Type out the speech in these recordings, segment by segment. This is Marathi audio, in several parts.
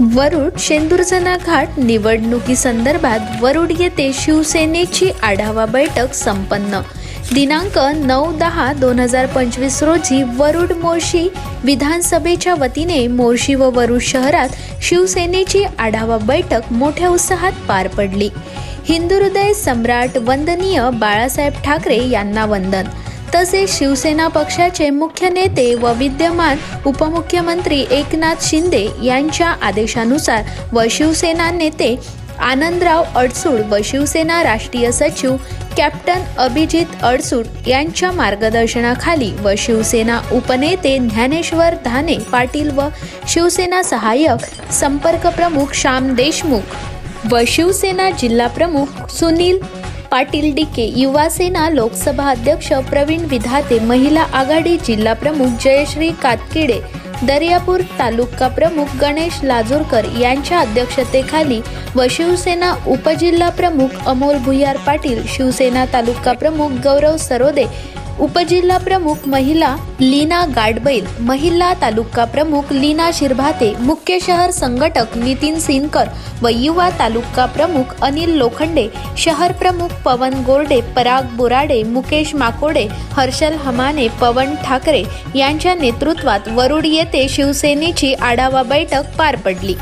वरुड शेंदुरजना घाट निवडणुकीसंदर्भात वरुड येथे शिवसेनेची आढावा बैठक संपन्न. दिनांक नऊ दहा दोन हजार पंचवीस रोजी वरुड मोर्शी विधानसभेच्या वतीने मोर्शी व वरुड शहरात शिवसेनेची आढावा बैठक मोठ्या उत्साहात पार पडली. हिंदुहृदय सम्राट वंदनीय बाळासाहेब ठाकरे यांना वंदन. तसेच शिवसेना पक्षाचे मुख्य नेते व विद्यमान उपमुख्यमंत्री एकनाथ शिंदे यांच्या आदेशानुसार व शिवसेना नेते आनंदराव अडसूड व शिवसेना राष्ट्रीय सचिव कॅप्टन अभिजित अडसूड यांच्या मार्गदर्शनाखाली व शिवसेना उपनेते ज्ञानेश्वर धाने पाटील व शिवसेना सहाय्यक संपर्क प्रमुख श्याम देशमुख व शिवसेना जिल्हा प्रमुख सुनील पाटील डिके युवासेना लोकसभा अध्यक्ष प्रवीण विधाते महिला आघाडी जिल्हा प्रमुख जयश्री कातकिडे दर्यापूर तालुका प्रमुख गणेश लाजोरकर यांच्या अध्यक्षतेखाली व शिवसेना उपजिल्हा प्रमुख अमोल भुयार पाटील शिवसेना तालुका प्रमुख गौरव सरोदे उपजिल्हा प्रमुख महिला लीना गाडबैल महिला तालुका प्रमुख लीना शिरभाते मुख्य शहर संघटक नितीन सिनकर व युवा तालुका प्रमुख अनिल लोखंडे शहर प्रमुख पवन गोरडे पराग बोराडे मुकेश माकोडे हर्षल हमाने पवन ठाकरे यांच्या नेतृत्वात वरुड येथे शिवसेनेची आढावा बैठक पार पडली.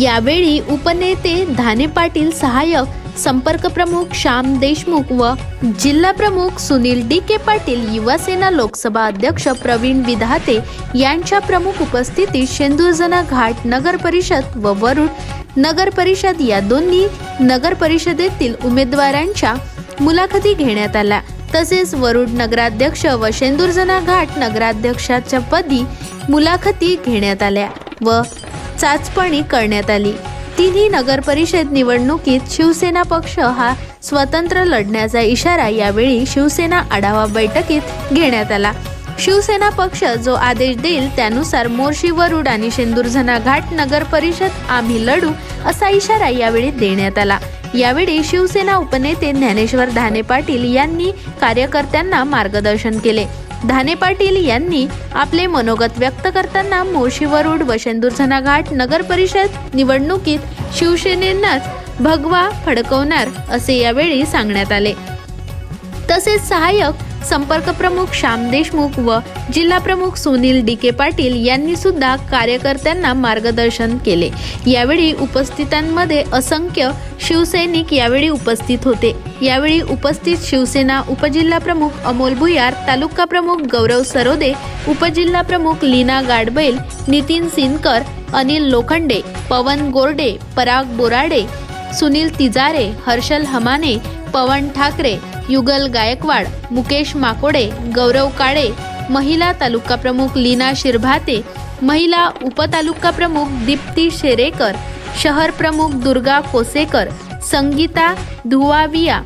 यावेळी उपनेते धाने पाटील सहाय्यक संपर्क प्रमुख श्याम देशमुख व जिल्हा प्रमुख सुनील डी के पाटील युवासेना लोकसभा अध्यक्ष प्रवीण विधाते यांच्या प्रमुख उपस्थितीत शेंदुरजना घाट नगर परिषद व वरुड नगर परिषद या दोन्ही नगर परिषदेतील उमेदवारांच्या मुलाखती घेण्यात आल्या. तसेच वरुड नगराध्यक्ष व शेंदुरजना घाट नगराध्यक्षाच्या पदी मुलाखती घेण्यात आल्या व चाचपणी करण्यात आली. तिन्ही नगरपरिषद निवडणुकीत शिवसेना पक्ष हा स्वतंत्र लढण्याचा इशारा यावेळी शिवसेना आढावा बैठकीत घेण्यात आला. शिवसेना पक्ष जो आदेश देईल त्यानुसार मोर्शी वरुड आणि शेंदुरझना घाट नगर परिषद आम्ही लढू असा इशारा यावेळी देण्यात आला. यावेळी शिवसेना उपनेते ज्ञानेश्वर धाने पाटील यांनी कार्यकर्त्यांना मार्गदर्शन केले. धाने पाटील यांनी आपले मनोगत व्यक्त करताना मोशी वरुड व शेंदुरझना घाट नगर परिषद निवडणुकीत शिवसेनेनंच भगवा फडकवणार असे यावेळी सांगण्यात आले. तसेच सहाय्यक संपर्क प्रमुख श्याम देशमुख व जिल्हा प्रमुख सुनील डिके पाटील यांनी सुद्धा कार्यकर्त्यांना मार्गदर्शन केले. यावेळी उपस्थितांमध्ये असंख्य शिवसैनिक यावेळी उपस्थित होते. यावेळी उपस्थित शिवसेना उपजिल्हा प्रमुख अमोल भुयार तालुका प्रमुख गौरव सरोदे उपजिल्हा प्रमुख लीना गाडबैल नितीन सिनकर अनिल लोखंडे पवन गोरडे पराग बोराडे सुनील तिजारे हर्षल हमाने पवन ठाकरे युगल गायकवाड मुकेश माकोडे गौरव काळे महिला तालुका प्रमुख लीना शिरभाते महिला उपतालुका प्रमुख दीप्ती शेरेकर शहर प्रमुख दुर्गा कोसेकर संगीता धुवाविया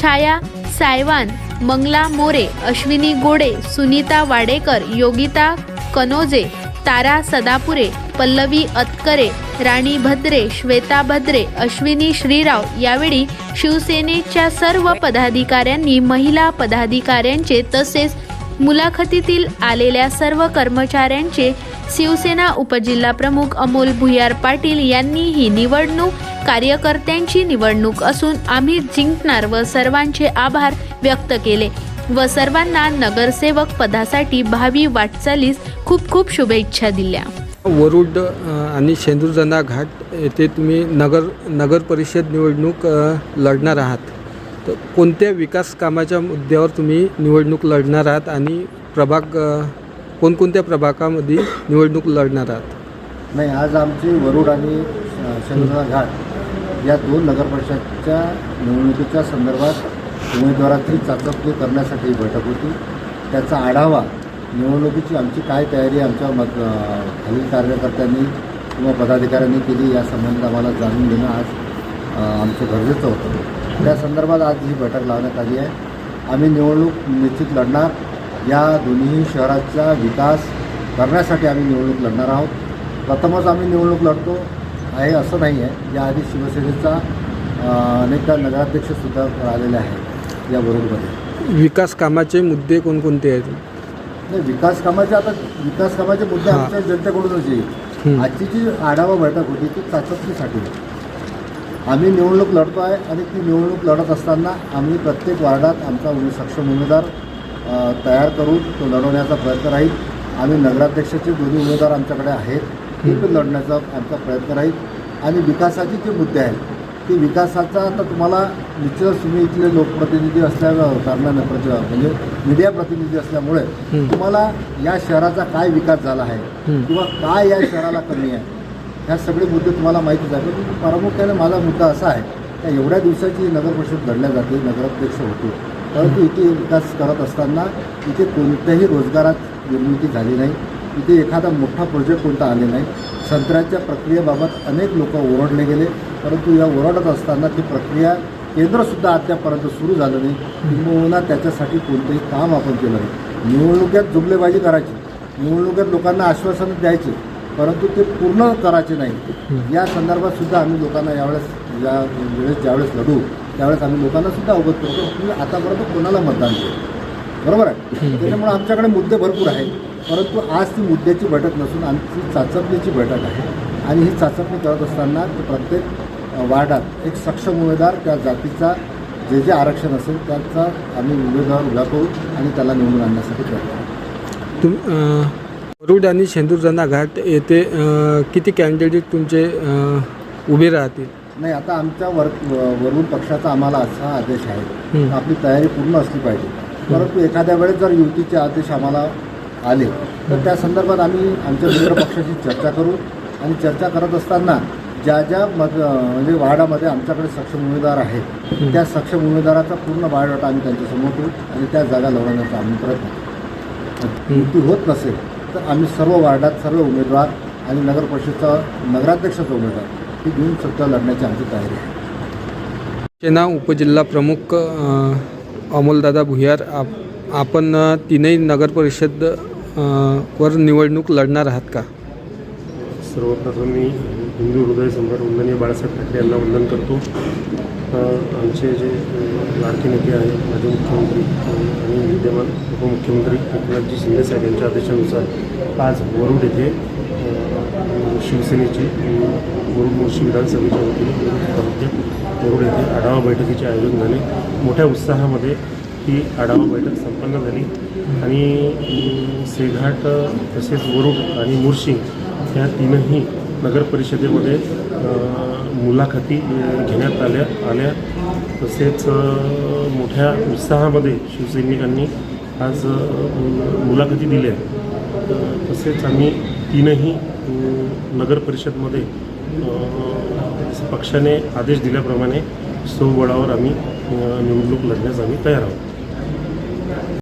छाया सायवान मंगला मोरे अश्विनी गोडे सुनीता वाडेकर योगिता कनोजे तारा सदापुरे पल्लवी अतकरे राणी भद्रे श्वेता भद्रे अश्विनी श्रीराव यावेळी शिवसेनेच्या सर्व पदाधिकाऱ्यांनी महिला पदाधिकाऱ्यांचे तसेच मुलाखतीतील आलेल्या सर्व कर्मचाऱ्यांचे शिवसेना उपजिल्हा प्रमुख अमोल भुयार पाटील यांनी ही निवडणूक कार्यकर्त्यांची निवडणूक असून आम्ही जिंकणार व सर्वांचे आभार व्यक्त केले. व सर्वांना नगरसेवक पदासाठी भावी वाटचालीस खूप खूप शुभेच्छा दिल्या. वरुड आणि शेंदूरजना घाट येथे तुम्ही नगर नगर परिषद निवडणूक लढणार आहात. तर कोणत्या विकास कामाच्या मुद्द्यावर तुम्ही निवडणूक लढणार आहात आणि प्रभाग कोणकोणत्या प्रभागामध्ये निवडणूक लढणार आहात? नाही आज आमची वरुड आणि शंकरनाथ घाट या दोन नगरपरिषदच्या निवडणुकीच्या संदर्भात उमेदवाराची चाचपणी करण्यासाठी ही बैठक होती. त्याचा आढावा निवडणुकीची आमची काय तयारी आमच्या मत खालील कार्यकर्त्यांनी किंवा पदाधिकाऱ्यांनी केली या संबंधित आम्हाला जाणून घेणं आज आमचं गरजेचं होतं. त्या संदर्भात आज ही बैठक लावण्यात आली आहे. आम्ही निवडणूक निश्चित लढणार. या दोन्ही शहराचा विकास करण्यासाठी आम्ही निवडणूक लढणार आहोत. प्रथमच आम्ही निवडणूक लढतो आहे असं नाही आहे. याआधी शिवसेनेचा अनेकदा नगराध्यक्षसुद्धा आलेले आहेत. या बरोबरमध्ये विकास कामाचे मुद्दे कोणकोणते आहेत? नाही विकास कामाचे आता विकास कामाचे मुद्दे. आमच्या जनतेकडूनच येईल. आजची जी आढावा बैठक होती ती चाचपणीसाठी. आम्ही निवडणूक लढतो आहे आणि ती निवडणूक लढत असताना आम्ही प्रत्येक वार्डात आमचा सक्षम उमेदवार तयार करून तो लढवण्याचा प्रयत्न राहील. आम्ही नगराध्यक्षाचे दोन्ही उमेदवार आमच्याकडे आहेत. ते पण लढण्याचा आमचा प्रयत्न राहील. आणि विकासाचे जे मुद्दे आहेत ते विकासाचा आता तुम्हाला निश्चितच तुम्ही इथले लोकप्रतिनिधी असल्या कारणाने प्रति म्हणजे मीडिया प्रतिनिधी असल्यामुळे. तुम्हाला या शहराचा काय विकास झाला आहे. किंवा काय या शहराला कमी आहे? ह्या सगळे मुद्दे तुम्हाला माहितीच आहे पण प्रामुख्याने माझा मुद्दा असा आहे का एवढ्या दिवसाची नगर परिषद लढल्या जाते नगराध्यक्ष होतो. परंतु इथे विकास करत असताना इथे कोणत्याही रोजगारात निर्मिती झाली नाही. इथे एखादा मोठा प्रोजेक्ट कोणता आले नाही. संत्र्याच्या प्रक्रियेबाबत अनेक लोक ओरडले गेले. परंतु या ओरडत असताना ती प्रक्रिया केंद्रसुद्धा अद्यापर्यंत सुरू झालं नाही. किंबहुना त्याच्यासाठी कोणतंही काम आपण केलं नाही. निवडणुक्यात जुमलेबाजी करायची. निवडणुकीत लोकांना आश्वासन द्यायचे. परंतु ते पूर्ण करायचे नाही. या संदर्भात सुद्धा आम्ही लोकांना यावेळेस या वेळेस ज्यावेळेस लढू त्यावेळेस आम्ही लोकांना सुद्धा अवगत करतो. तुम्ही आतापर्यंत कोणाला मतदान केलं? बरोबर आहे? त्याच्यामुळे आमच्याकडे मुद्दे भरपूर आहेत. परंतु आज ती मुद्द्याची बैठक नसून आमची चाचपणीची बैठक आहे. आणि ही चाचपणी करत असताना ते प्रत्येक वार्डात एक सक्षम उमेदवार त्या जातीचा जे जे आरक्षण असेल त्याचा आम्ही उमेदवार उभा करू आणि त्याला निवडून आणण्यासाठी प्रयत्न करू. तुम वरुड आणि शेंदूरजना घाट येथे किती कॅन्डिडेट तुमचे उभे राहतील? नाही आता आमच्या वर वरून पक्षाचा आम्हाला असा आदेश आहे. आपली तयारी पूर्ण असली पाहिजे. परंतु एखाद्या वेळेस जर युतीचे आदेश आम्हाला आले तर त्या संदर्भात आम्ही आमच्या मित्र पक्षाशी चर्चा करू आणि चर्चा करत असताना ज्या ज्या मत म्हणजे वार्डामध्ये आमच्याकडे सक्षम उमेदवार आहेत त्या सक्षम उमेदवाराचा पूर्ण बायोडाटा आम्ही त्यांच्यासमोर ठेवू आणि त्या जागा लढवण्याचा आम्ही प्रयत्न करू. युती होत नसेल तर आम्ही सर्व वार्डात सर्व उमेदवार आणि नगर परिषदचा नगराध्यक्षाचा उमेदवार हे घेऊन सुद्धा लढण्याची आमची तयारी आहे. सेना उपजिल्हा प्रमुख अ, अमोलदादा भुयार. आप आपण अ, तीनही नगर परिषद अ, वर निवडणूक लढणार आहात का? सर्वप्रथम मी हिंदू हृदय सम्राट वंदनीय बाळासाहेब ठाकरे यांना वंदन करतो. आमचे जे लाडके नेते आहेत माजी मुख्यमंत्री आणि विद्यमान उपमुख्यमंत्री एकनाथजी शिंदे साहेब यांच्या आदेशानुसार आज वरुड येथे शिवसेनेची वरुड मोर्शी विधानसभेच्या वतीने वरुड वरुड येथे आढावा बैठकीचे आयोजन झाले. मोठ्या उत्साहामध्ये ही आढावा बैठक संपन्न झाली. आणि सेघाट तसेच वरुड आणि मुर्शिंग या तीनही नगर परिषदेमध्ये मुलाखती घेण्यात आल्या आल्या. तसेच मोठ्या उत्साहामध्ये शिवसैनिकांनी आज मुलाखती दिल्या. तसेच आम्ही तीनही नगरपरिषदमध्ये नगर परिषदमध्ये पक्षाने आदेश दिल्याप्रमाणे सौ आम्ही निवडणूक लढण्यास आम्ही तयार आहोत.